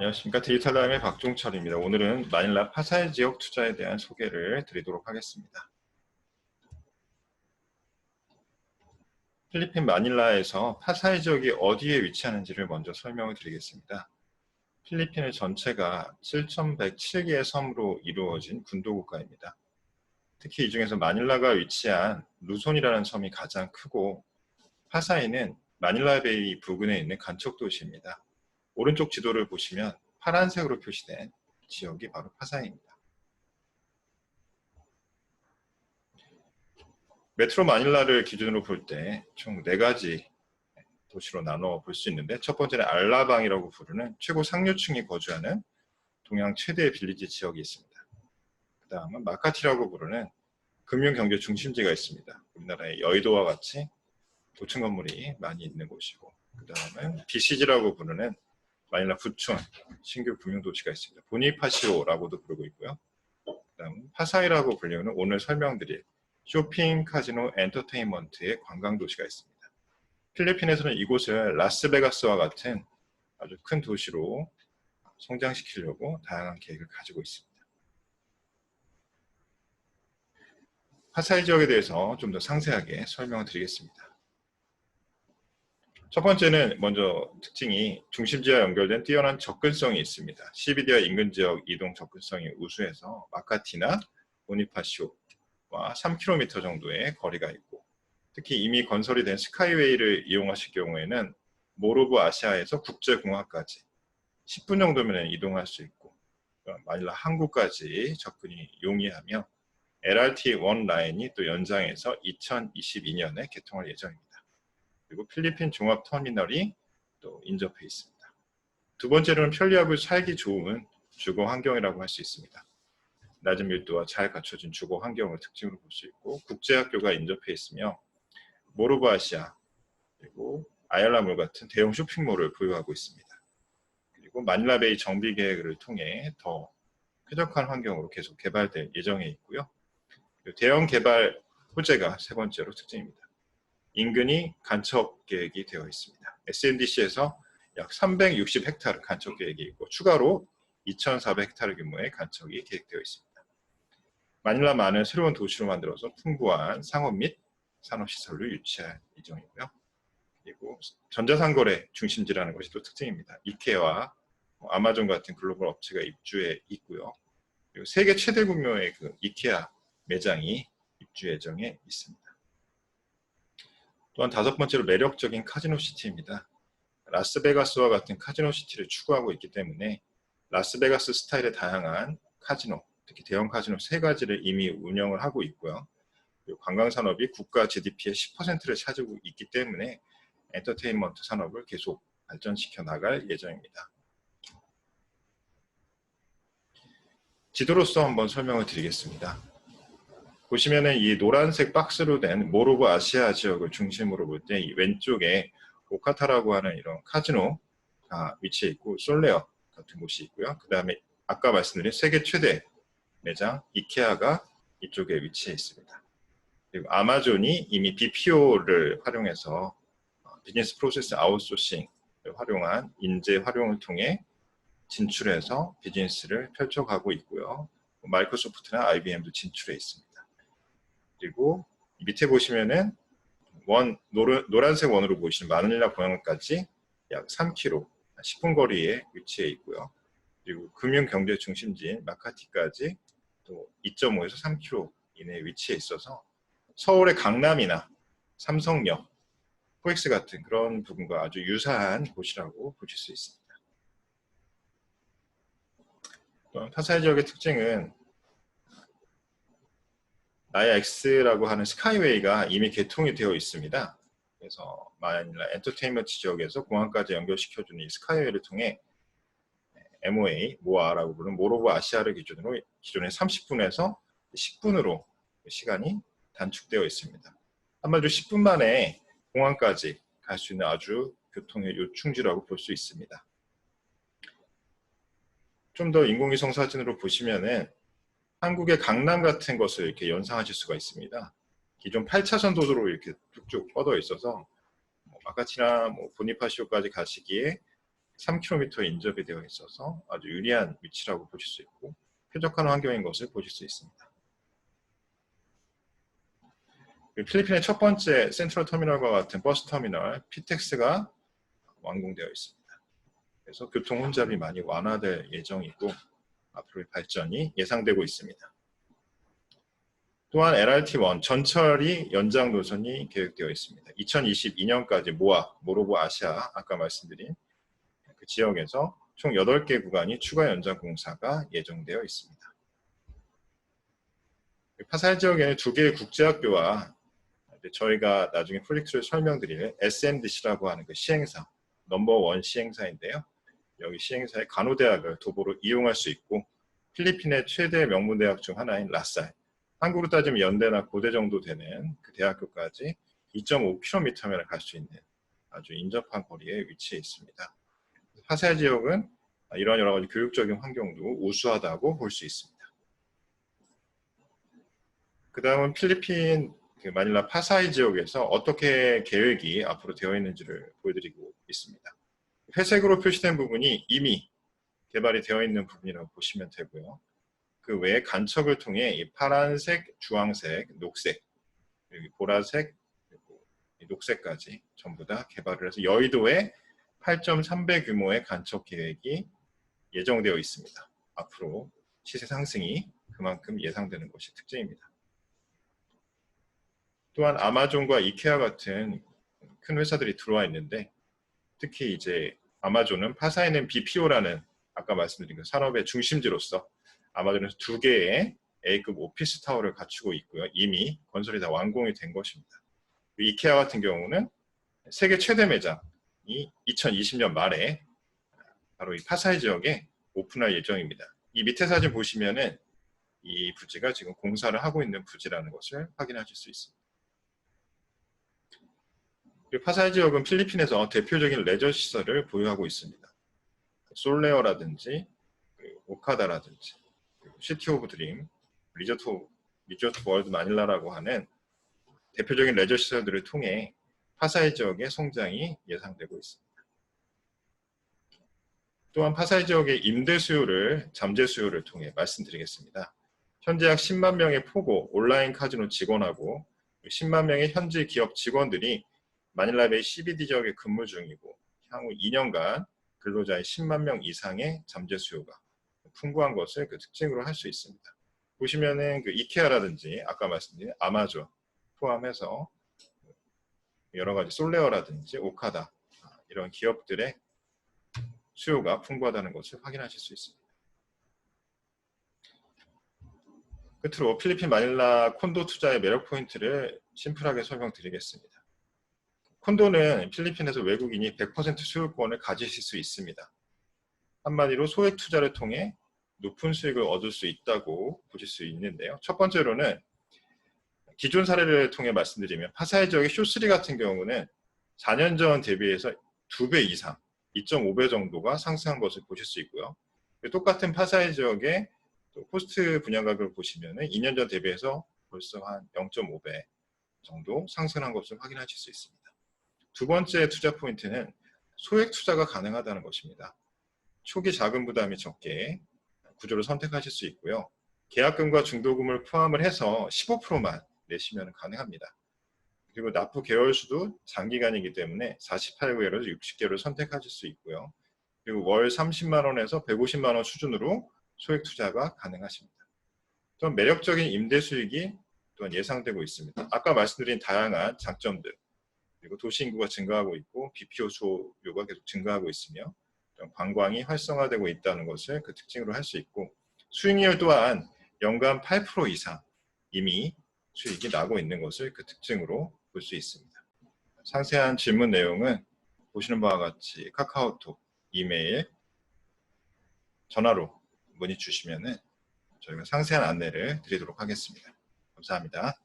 안녕하십니까 디지털다임의 박종철입니다. 오늘은 마닐라 파사이 지역 투자에 대한 소개를 드리도록 하겠습니다. 필리핀 마닐라에서 파사이 지역이 어디에 위치하는지를 먼저 설명을 드리겠습니다. 필리핀의 전체가 7,107개의 섬으로 이루어진 군도국가입니다. 특히 이 중에서 마닐라가 위치한 루손이라는 섬이 가장 크고 파사이는 마닐라 베이 부근에 있는 간척 도시입니다. 오른쪽 지도를 보시면 파란색으로 표시된 지역이 바로 파사이입니다. 메트로 마닐라를 기준으로 볼 때총네 가지 도시로 나눠 볼 수 있는데 첫 번째는 알라방이라고 부르는 최고 상류층이 거주하는 동양 최대의 빌리지 지역이 있습니다. 그 다음은 마카티라고 부르는 금융경제 중심지가 있습니다. 우리나라의 여의도와 같이 도층 건물이 많이 있는 곳이고 그 다음은 BCG라고 부르는 마닐라 부촌 신규 금융도시가 있습니다. 보니파시오라고도 부르고 있고요. 그 다음 파사이라고 불리우는 오늘 설명드릴 쇼핑, 카지노, 엔터테인먼트의 관광도시가 있습니다. 필리핀에서는 이곳을 라스베가스와 같은 아주 큰 도시로 성장시키려고 다양한 계획을 가지고 있습니다. 파사이 지역에 대해서 좀 더 상세하게 설명을 드리겠습니다. 첫 번째는 먼저 특징이 중심지와 연결된 뛰어난 접근성이 있습니다. CBD와 인근 지역 이동 접근성이 우수해서 마카티나 보니파쇼와 3km 정도의 거리가 있고 특히 이미 건설이 된 스카이웨이를 이용하실 경우에는 모로브 아시아에서 국제공항까지 10분 정도면 이동할 수 있고 마닐라 항구까지 접근이 용이하며 LRT1 라인이 또 연장해서 2022년에 개통할 예정입니다. 그리고 필리핀 종합 터미널이 또 인접해 있습니다. 두 번째로는 편리하고 살기 좋은 주거 환경이라고 할 수 있습니다. 낮은 밀도와 잘 갖춰진 주거 환경을 특징으로 볼 수 있고 국제학교가 인접해 있으며 모로바아시아 그리고 아얄라몰 같은 대형 쇼핑몰을 보유하고 있습니다. 그리고 마닐라베이 정비 계획을 통해 더 쾌적한 환경으로 계속 개발될 예정에 있고요. 대형 개발 호재가 세 번째로 특징입니다. 인근이 간척 계획이 되어 있습니다. SNDC에서 약 360헥타르 간척 계획이 있고 추가로 2,400헥타르 규모의 간척이 계획되어 있습니다. 마닐라만은 새로운 도시로 만들어서 풍부한 상업 및 산업시설을 유치할 예정이고요. 그리고 전자상거래 중심지라는 것이 또 특징입니다. 이케와 아마존 같은 글로벌 업체가 입주해 있고요. 그리고 세계 최대 규모의 그 이케아 매장이 입주 예정에 있습니다. 또한 다섯 번째로 매력적인 카지노 시티입니다. 라스베가스와 같은 카지노 시티를 추구하고 있기 때문에 라스베가스 스타일의 다양한 카지노, 특히 대형 카지노 세 가지를 이미 운영을 하고 있고요. 관광 산업이 국가 GDP의 10%를 차지하고 있기 때문에 엔터테인먼트 산업을 계속 발전시켜 나갈 예정입니다. 지도로서 한번 설명을 드리겠습니다. 보시면은 이 노란색 박스로 된 모로브 아시아 지역을 중심으로 볼때 왼쪽에 오카타라고 하는 이런 카지노가 위치해 있고 솔레어 같은 곳이 있고요. 그 다음에 아까 말씀드린 세계 최대 매장 이케아가 이쪽에 위치해 있습니다. 그리고 아마존이 이미 BPO를 활용해서 어, 비즈니스 프로세스 아웃소싱을 활용한 인재 활용을 통해 진출해서 비즈니스를 펼쳐가고 있고요. 마이크로소프트나 IBM도 진출해 있습니다. 그리고 밑에 보시면은 원 노르, 노란색 원으로 보이시는 마닐라 공항까지 약 3km, 10분 거리에 위치해 있고요. 그리고 금융 경제 중심지인 마카티까지 또 2.5에서 3km 이내에 위치해 있어서 서울의 강남이나 삼성역, 코엑스 같은 그런 부분과 아주 유사한 곳이라고 보실 수 있습니다. 또 타사의 지역의 특징은 나야 X라고 하는 스카이웨이가 이미 개통이 되어 있습니다. 그래서 마닐라 엔터테인먼트 지역에서 공항까지 연결시켜주는 이 스카이웨이를 통해 MOA, 모아라고 부르는 모로브 아시아를 기준으로 기존의 30분에서 10분으로 시간이 단축되어 있습니다. 한마디로 10분 만에 공항까지 갈 수 있는 아주 교통의 요충지라고 볼 수 있습니다. 좀 더 인공위성 사진으로 보시면은 한국의 강남 같은 것을 이렇게 연상하실 수가 있습니다. 기존 8차선 도로로 이렇게 쭉쭉 뻗어 있어서 뭐 마카치나 뭐 보니파시오까지 가시기에 3km 인접이 되어 있어서 아주 유리한 위치라고 보실 수 있고 쾌적한 환경인 것을 보실 수 있습니다. 필리핀의 첫 번째 센트럴 터미널과 같은 버스 터미널 피텍스가 완공되어 있습니다. 그래서 교통 혼잡이 많이 완화될 예정이고 앞으로의 발전이 예상되고 있습니다. 또한 LRT1 전철이 연장 노선이 계획되어 있습니다. 2022년까지 모아, 모로보 아시아 아까 말씀드린 그 지역에서 총 8개 구간이 추가 연장 공사가 예정되어 있습니다. 파살 지역에는 두 개의 국제학교와 저희가 나중에 프로젝트를 설명드릴 SMDC라고 하는 그 시행사, 넘버원 시행사인데요. 여기 시행사의 간호대학을 도보로 이용할 수 있고 필리핀의 최대 명문대학 중 하나인 라살, 한국으로 따지면 연대나 고대 정도 되는 그 대학교까지 2.5km면 갈 수 있는 아주 인접한 거리에 위치해 있습니다. 파사야 지역은 이런 여러 가지 교육적인 환경도 우수하다고 볼 수 있습니다. 그 다음은 필리핀 그 마닐라 파사이 지역에서 어떻게 계획이 앞으로 되어 있는지를 보여드리고 있습니다. 회색으로 표시된 부분이 이미 개발이 되어 있는 부분이라고 보시면 되고요. 그 외에 간척을 통해 이 파란색, 주황색, 녹색, 그리고 보라색, 그리고 녹색까지 전부 다 개발을 해서 여의도에 8.3배 규모의 간척 계획이 예정되어 있습니다. 앞으로 시세 상승이 그만큼 예상되는 것이 특징입니다. 또한 아마존과 이케아 같은 큰 회사들이 들어와 있는데 특히 이제 아마존은 파사에는 BPO라는 아까 말씀드린 그 산업의 중심지로서 아마존에서 두 개의 A급 오피스 타워를 갖추고 있고요. 이미 건설이 다 완공이 된 것입니다. 이케아 같은 경우는 세계 최대 매장이 2020년 말에 바로 이 파사이 지역에 오픈할 예정입니다. 이 밑에 사진 보시면은 이 부지가 지금 공사를 하고 있는 부지라는 것을 확인하실 수 있습니다. 파사이 지역은 필리핀에서 대표적인 레저 시설을 보유하고 있습니다. 솔레어라든지 오카다라든지 시티 오브 드림, 리조트, 리조트 월드 마닐라라고 하는 대표적인 레저 시설들을 통해 파사이 지역의 성장이 예상되고 있습니다. 또한 파사이 지역의 임대 수요를 잠재 수요를 통해 말씀드리겠습니다. 현재 약 10만 명의 포고 온라인 카지노 직원하고 10만 명의 현지 기업 직원들이 마닐라베이 CBD 지역에 근무 중이고 향후 2년간 근로자의 10만 명 이상의 잠재 수요가 풍부한 것을 그 특징으로 할 수 있습니다. 보시면은 그 이케아라든지 아까 말씀드린 아마존 포함해서 여러 가지 솔레어라든지 오카다 이런 기업들의 수요가 풍부하다는 것을 확인하실 수 있습니다. 끝으로 필리핀 마닐라 콘도 투자의 매력 포인트를 심플하게 설명드리겠습니다. 콘도는 필리핀에서 외국인이 100% 소유권을 가지실 수 있습니다. 한마디로 소액 투자를 통해 높은 수익을 얻을 수 있다고 보실 수 있는데요. 첫 번째로는 기존 사례를 통해 말씀드리면 파사이 지역의 쇼3 같은 경우는 4년 전 대비해서 2배 이상, 2.5배 정도가 상승한 것을 보실 수 있고요. 똑같은 파사이 지역의 코스트 분양 가격을 보시면 2년 전 대비해서 벌써 한 0.5배 정도 상승한 것을 확인하실 수 있습니다. 두 번째 투자 포인트는 소액 투자가 가능하다는 것입니다. 초기 자금 부담이 적게 구조를 선택하실 수 있고요. 계약금과 중도금을 포함을 해서 15%만 내시면 가능합니다. 그리고 납부 개월 수도 장기간이기 때문에 48개월에서 60개월을 선택하실 수 있고요. 그리고 월 30만 원에서 150만 원 수준으로 소액 투자가 가능하십니다. 또한 매력적인 임대 수익이 또한 예상되고 있습니다. 아까 말씀드린 다양한 장점들 그리고 도시 인구가 증가하고 있고 BPO 수요가 계속 증가하고 있으며 관광이 활성화되고 있다는 것을 그 특징으로 할 수 있고 수익률 또한 연간 8% 이상 이미 수익이 나고 있는 것을 그 특징으로 볼 수 있습니다. 상세한 질문 내용은 보시는 바와 같이 카카오톡, 이메일, 전화로 문의 주시면 저희가 상세한 안내를 드리도록 하겠습니다. 감사합니다.